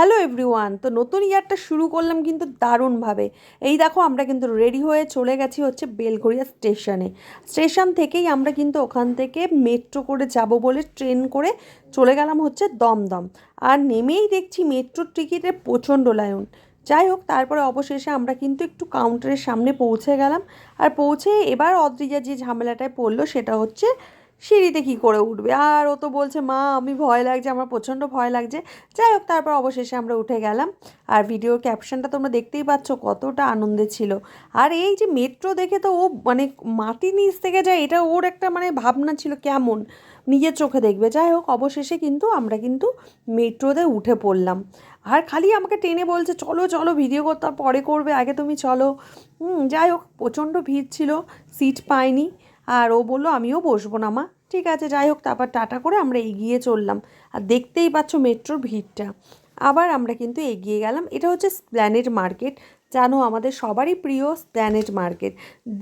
Hello everyone তো নতুন ইয়ারটা শুরু করলাম কিন্তু দারুণভাবে। এই দেখো, আমরা কিন্তু রেডি হয়ে চলে গেছি হচ্ছে বেলঘরিয়া স্টেশনে স্টেশন থেকেই আমরা কিন্তু ওখান থেকে মেট্রো করে যাব বলে ট্রেন করে চলে গেলাম হচ্ছে দমদম। আর নেমেই দেখছি মেট্রোর টিকিটের প্রচণ্ড লায়ন যাই হোক, তারপরে অবশেষে আমরা কিন্তু একটু কাউন্টারের সামনে পৌঁছে গেলাম। আর পৌঁছে এবার অদ্রিজা যে ঝামেলাটায় পড়ল সেটা হচ্ছে সিঁড়িতে কী করে উঠবে? আর ও তো বলছে, মা, আমি ভয় লাগছে, আমার প্রচণ্ড ভয় লাগছে। যাই হোক, তারপর অবশেষে আমরা উঠে গেলাম। আর ভিডিওর ক্যাপশনটা তোমরা দেখতেই পাচ্ছ, কতটা আনন্দে ছিল। আর এই যে মেট্রো দেখে তো ও মানে মাটির নিচ থেকে যায়, এটা ওর একটা মানে ভাবনা ছিল কেমন? নিজের চোখে দেখবে। যাই হোক, অবশেষে কিন্তু আমরা কিন্তু মেট্রোতে উঠে পড়লাম। আর খালি আমাকে টেনে বলছে, চলো চলো, ভিডিও করতে পরে করবে, আগে তুমি চলো। যাই হোক, প্রচণ্ড ভিড় ছিল, সিট পাইনি। আর ও বলল, আমিও বসবো না মা। ঠিক আছে, যাই হোক। তারপর টাটা করে আমরা এগিয়ে চললাম। আর দেখতেই পাচ্ছ মেট্রোর ভিড়টা। আবার আমরা কিন্তু এগিয়ে গেলাম। এটা হচ্ছে স্প্ল্যানেট মার্কেট। জানো, আমাদের সবারই প্রিয় স্প্ল্যানেট মার্কেট।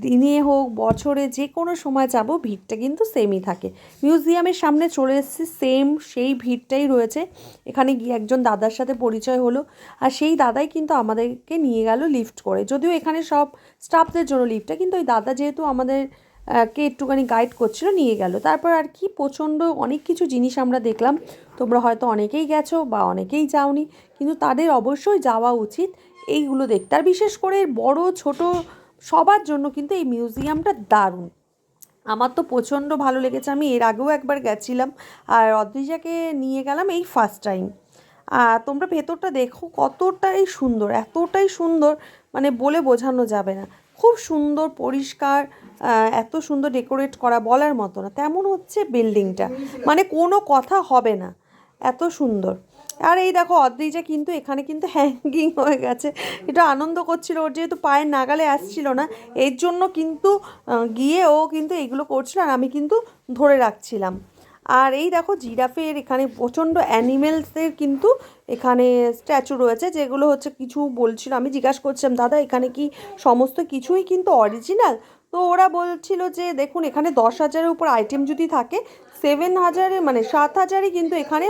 দিনে হোক, বছরে যে কোনো সময় যাব, ভিড়টা কিন্তু সেমই থাকে। মিউজিয়ামের সামনে চলে এসেছি সেম সেই ভিড়টাই রয়েছে। এখানে গিয়ে একজন দাদার সাথে পরিচয় হলো। আর সেই দাদাই কিন্তু আমাদেরকে নিয়ে গেল লিফট করে। যদিও এখানে সব স্টাফদের জন্য লিফটটা, কিন্তু ওই দাদা যেহেতু আমাদের কে একটুখানি গাইড করছিল, নিয়ে গেল। তারপর আর কি প্রচণ্ড অনেক কিছু জিনিস আমরা দেখলাম। তোমরা হয়তো অনেকেই গেছো বা অনেকেই যাওনি, কিন্তু তাদের অবশ্যই যাওয়া উচিত এইগুলো দেখতে। আর বিশেষ করে বড়, ছোট সবার জন্য কিন্তু এই মিউজিয়ামটা দারুণ। আমার তো প্রচণ্ড ভালো লেগেছে। আমি এর আগেও একবার গেছিলাম আর অদ্রিজাকে নিয়ে গেলাম এই ফার্স্ট টাইম আর তোমরা ভেতরটা দেখো কতটাই সুন্দর, এতটাই সুন্দর মানে বলে বোঝানো যাবে না। খুব সুন্দর, পরিষ্কার এত সুন্দর ডেকোরেট করা বলার মতো না। তেমন হচ্ছে বিল্ডিংটা মানে কোনো কথা হবে না। এত সুন্দর। আর এই দেখো, অদ্রিজা কিন্তু এখানে কিন্তু হ্যাঙ্গিং হয়ে গেছে। এটা আনন্দ করছিল। ওর যেহেতু পায়ের নাগালে আসছিল না, এর জন্য কিন্তু গিয়ে ও কিন্তু এইগুলো করছিল। আর আমি কিন্তু ধরে রাখছিলাম। আর এই দেখো জিরাফের এখানে প্রচণ্ড অ্যানিমেলসের কিন্তু এখানে স্ট্যাচু রয়েছে, যেগুলো হচ্ছে কিছু বলছিল, আমি জিজ্ঞাসা করছিলাম, দাদা, এখানে কি সমস্ত কিছুই কিন্তু অরিজিনাল তো ওরা বলছিল যে, দেখুন, এখানে দশ হাজারের উপর আইটেম যদি থাকে সেভেন হাজারে মানে সাত হাজারই কিন্তু এখানে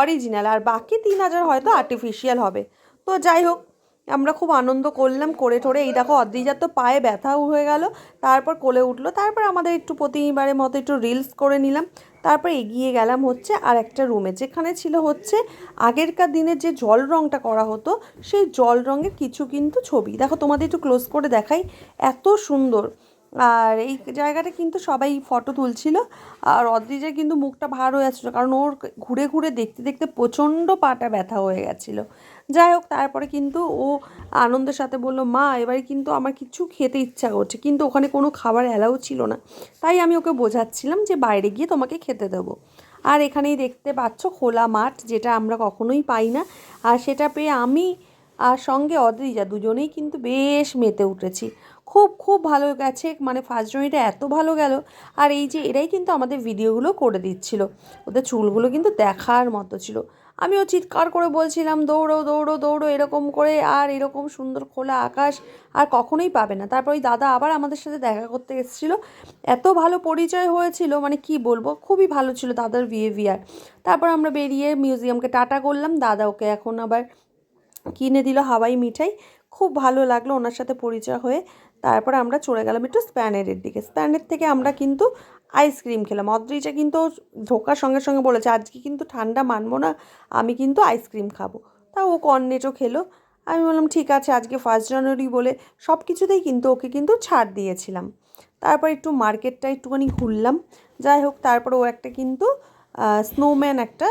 অরিজিনাল আর বাকি তিন হাজার হয়তো আর্টিফিশিয়াল হবে। তো যাই হোক, আমরা খুব আনন্দ করলাম, করে ঠোরে এই দেখো অদ্রিজার তো পায়ে ব্যথাও হয়ে গেল, তারপর কোলে উঠল, তারপর আমাদের একটু প্রতিবারের মতো একটু রিলস করে নিলাম। তারপর এগিয়ে গেলাম হচ্ছে আর একটা রুমে, যেখানে ছিল হচ্ছে আগেরকার দিনের যে জল রঙটা করা হতো, সেই জল রঙের কিছু কিন্তু ছবি। দেখো তোমাদের একটু ক্লোজ করে দেখাই, এত সুন্দর। আর এই জায়গাটা কিন্তু সবাই ফটো তুলছিল। আর অদ্রিজের কিন্তু মুখটা ভার হয়ে যাচ্ছিল কারণ ওর ঘুরে ঘুরে দেখতে দেখতে প্রচণ্ড পাটা ব্যথা হয়ে গেছিল। যাই হোক, তারপরে কিন্তু ও আনন্দের সাথে বলল, মা, এবারে কিন্তু আমার কিছু খেতে ইচ্ছা করছে, কিন্তু ওখানে কোনো খাবার অ্যালাউ ছিল না। তাই আমি ওকে বোঝাচ্ছিলাম যে বাইরে গিয়ে তোমাকে খেতে দেবো। আর এখানেই দেখতে পাচ্ছ খোলা মাঠ, যেটা আমরা কখনোই পাই না। আর সেটা পেয়ে আমি আর সঙ্গে অদ্রিজা দুজনেই কিন্তু বেশ মেতে উঠেছি। খুব খুব ভালো গেছে। মানে ফার্স্ট জমিটা এত ভালো গেল। আর এই যে এরাই কিন্তু আমাদের ভিডিওগুলো করে দিচ্ছিল। ওদের চুলগুলো কিন্তু দেখার মতো ছিল। আমিও চিৎকার করে বলছিলাম, দৌড়ো দৌড়ো দৌড়ো, এরকম করে আর এরকম সুন্দর খোলা আকাশ আর কখনোই পাবে না। তারপর ওই দাদা আবার আমাদের সাথে দেখা করতে এসেছিল। এত ভালো পরিচয় হয়েছিল মানে কি বলব, খুবই ভালো ছিল দাদার বিহেভিয়ার তারপর আমরা বেরিয়ে মিউজিয়ামকে টাটা করলাম। দাদা ওকে এখন আবার কিনে দিল হাওয়াই মিঠাই। খুব ভালো লাগল ওনার সাথে পরিচয় হয়ে। তারপর আমরা চলে গেলাম একটু স্প্যানেরের দিকে। স্প্যানের থেকে আমরা কিন্তু আইসক্রিম খেলাম। অদ্রিজা কিন্তু ঢোকার সঙ্গে সঙ্গে বলেছে, আজকে কিন্তু ঠান্ডা মানবো না, আমি কিন্তু আইসক্রিম খাব। তা ও কর্নেটও খেলো। আমি বললাম, ঠিক আছে, আজকে ফার্স্ট জানুয়ারি বলে সব কিছুতেই কিন্তু ওকে কিন্তু ছাড় দিয়েছিলাম। তারপর একটু মার্কেটটা একটুখানি ঘুরলাম। যাই হোক, তারপর ও একটা কিন্তু স্নোম্যান একটা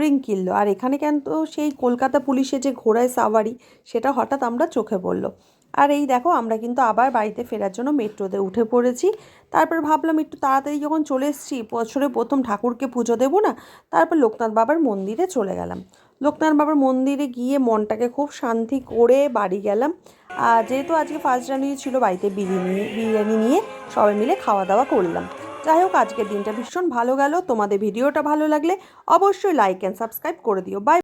রিং কিনলো। আর এখানে কেন তো সেই কলকাতা পুলিশে যে ঘোড়ায় সাওয়ারি, সেটা হঠাৎ আমরা চোখে পড়ল। আর এই দেখো, আমরা কিন্তু আবার বাড়িতে ফেরার জন্য মেট্রোতে উঠে পড়েছি। তারপর ভাবলাম, একটু তাড়াতাড়ি যখন চলে এসেছি, বছরে প্রথম ঠাকুরকে পুজো দেবো না? তারপর লোকনাথ বাবার মন্দিরে চলে গেলাম। লোকনাথ বাবার মন্দিরে গিয়ে মনটাকে খুব শান্তি করে বাড়ি গেলাম। আর যেহেতু আজকে ফার্স্ট জানুয়ারি ছিল, বাড়িতে বিরিয়ানি বিরিয়ানি নিয়ে সবাই মিলে খাওয়া দাওয়া করলাম। যাই হোক, আজকের দিনটা ভীষণ ভালো গেল। তোমাদের ভিডিওটা ভালো লাগলে অবশ্যই লাইক অ্যান্ড সাবস্ক্রাইব করে দিও। বাই